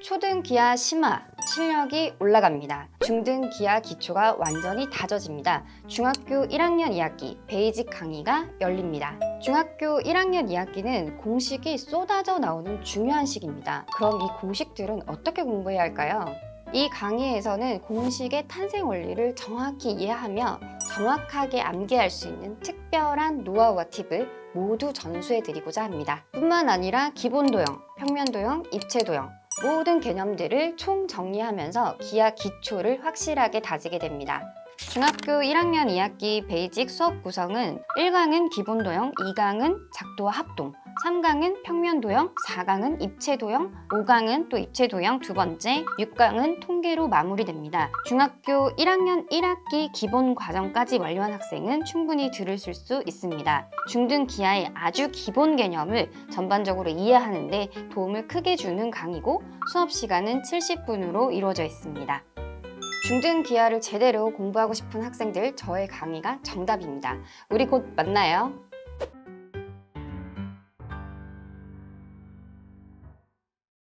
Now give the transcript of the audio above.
초등 기하 심화 실력이 올라갑니다. 중등 기하 기초가 완전히 다져집니다. 중학교 1학년 2학기 베이직 강의가 열립니다. 중학교 1학년 2학기는 공식이 쏟아져 나오는 중요한 시기입니다. 그럼 이 공식들은 어떻게 공부해야 할까요? 이 강의에서는 공식의 탄생 원리를 정확히 이해하며 정확하게 암기할 수 있는 특별한 노하우와 팁을 모두 전수해 드리고자 합니다. 뿐만 아니라 기본 도형, 평면 도형, 입체 도형 모든 개념들을 총 정리하면서 기하 기초를 확실하게 다지게 됩니다. 중학교 1학년 2학기 베이직 수업 구성은 1강은 기본 도형, 2강은 작도와 합동, 3강은 평면 도형, 4강은 입체 도형, 5강은 또 입체 도형 두 번째, 6강은 통계로 마무리됩니다. 중학교 1학년 1학기 기본 과정까지 완료한 학생은 충분히 들으실 수 있습니다. 중등 기하의 아주 기본 개념을 전반적으로 이해하는데 도움을 크게 주는 강의고 수업 시간은 70분으로 이루어져 있습니다. 중등 기하를 제대로 공부하고 싶은 학생들 저의 강의가 정답입니다. 우리 곧 만나요.